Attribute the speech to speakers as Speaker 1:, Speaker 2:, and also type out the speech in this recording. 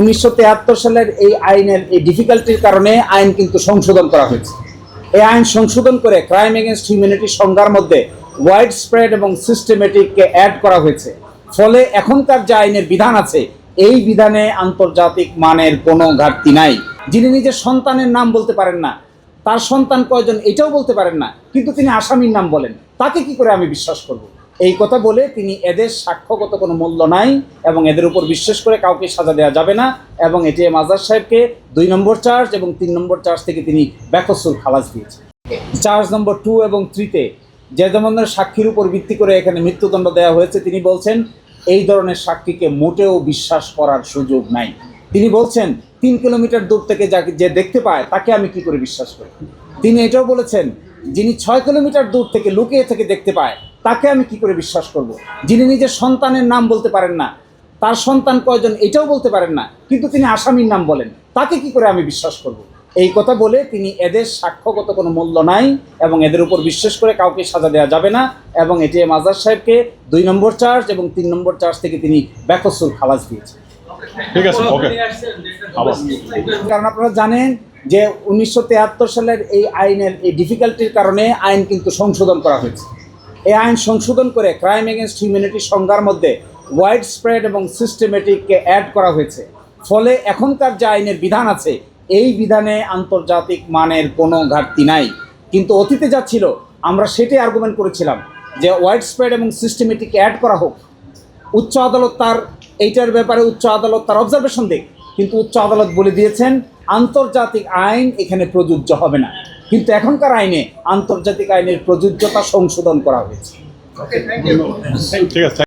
Speaker 1: উনিশশো সালের এই আইনের এই ডিফিকাল্টির কারণে আইন কিন্তু সংশোধন করা হয়েছে। এই আইন সংশোধন করে ক্রাইম এগেনস্ট হিউম্যানিটি সংজ্ঞার মধ্যে ওয়াইড স্প্রেড এবং সিস্টেমেটিককে অ্যাড করা হয়েছে। ফলে এখনকার যে আইনের বিধান আছে, এই বিধানে আন্তর্জাতিক মানের কোনো ঘাটতি নাই। যিনি নিজের সন্তানের নাম বলতে পারেন না, তার সন্তান কয়জন এটাও বলতে পারেন না, কিন্তু তিনি আসামির নাম বলেন। তাকে কি করে আমি বিশ্বাস করব? এই কথা বলে তিনি এদের সাক্ষ্যগত কোনো মূল্য নাই এবং এদের উপর বিশ্বাস করে কাউকে সাজা দেওয়া যাবে না এবং এটি আজাদ সাহেবকে দুই নম্বর চার্জ এবং তিন নম্বর চার্জ থেকে তিনি ব্যাকসুর খালাস দিয়েছেন। চার্জ নম্বর টু এবং থ্রিতে ধরনের সাক্ষীর উপর ভিত্তি করে এখানে মৃত্যুদণ্ড দেওয়া হয়েছে, তিনি বলছেন, এই ধরনের সাক্ষীকে মোটেও বিশ্বাস করার সুযোগ নাই। তিনি বলছেন, তিন কিলোমিটার দূর থেকে যাকে যে দেখতে পায়, তাকে আমি কি করে বিশ্বাস করি? তিনি এটাও বলেছেন, যিনি ছয় কিলোমিটার দূর থেকে লুকিয়ে থেকে দেখতে পায় তাকে আমি কি করে বিশ্বাস করব। যিনি নিজের সন্তানের নাম বলতে পারেন না তার সন্তান কয়জন এটাও বলতে পারেন না কিন্তু তিনি আসামির নাম বলেন তাকে কি করে আমি বিশ্বাস করব। এই কথা বলে তিনি এদের সাক্ষ্যগত কোনো মূল্য নাই এবং এদের উপর বিশ্বাস করে কাউকে সাজা দেওয়া যাবে না এবং এটি এম আজাদ সাহেবকে দুই নম্বর চার্জ এবং তিন নম্বর চার্জ থেকে তিনি ব্যাকসুর খালাস দিয়েছে
Speaker 2: ঠিক আছে ওকে।
Speaker 1: কারণ আপনারা জানেন যে উনিশশো তেহাত্তর সালের এই আইনের এই ডিফিকাল্টির কারণে আইন কিন্তু সংশোধন করা হয়েছে। এই আইন সংশোধন করে ক্রাইম এগেনস্ট হিউম্যানিটি সংজ্ঞার মধ্যে ওয়াইড স্প্রেড এবং সিস্টেমেটিককে অ্যাড করা হয়েছে। ফলে এখনকার যে আইনের বিধান আছে, এই বিধানে আন্তর্জাতিক মানের কোনো ঘাটতি নাই। কিন্তু অতীতে যা ছিল, আমরা সেটাই আর্গুমেন্ট করেছিলাম যে ওয়াইড স্প্রেড এবং সিস্টেমেটিক অ্যাড করা হোক। উচ্চ আদালত তার, এইটার ব্যাপারে উচ্চ আদালত তার অবজারভেশন দিক। কিন্তু উচ্চ আদালত বলে দিয়েছেন, আন্তর্জাতিক আইন এখানে প্রযোজ্য হবে না। কিন্তু এখনকার আইনে আন্তর্জাতিক আইনের প্রযোজ্যতা সংশোধন করা হয়েছে।
Speaker 2: ঠিক আছে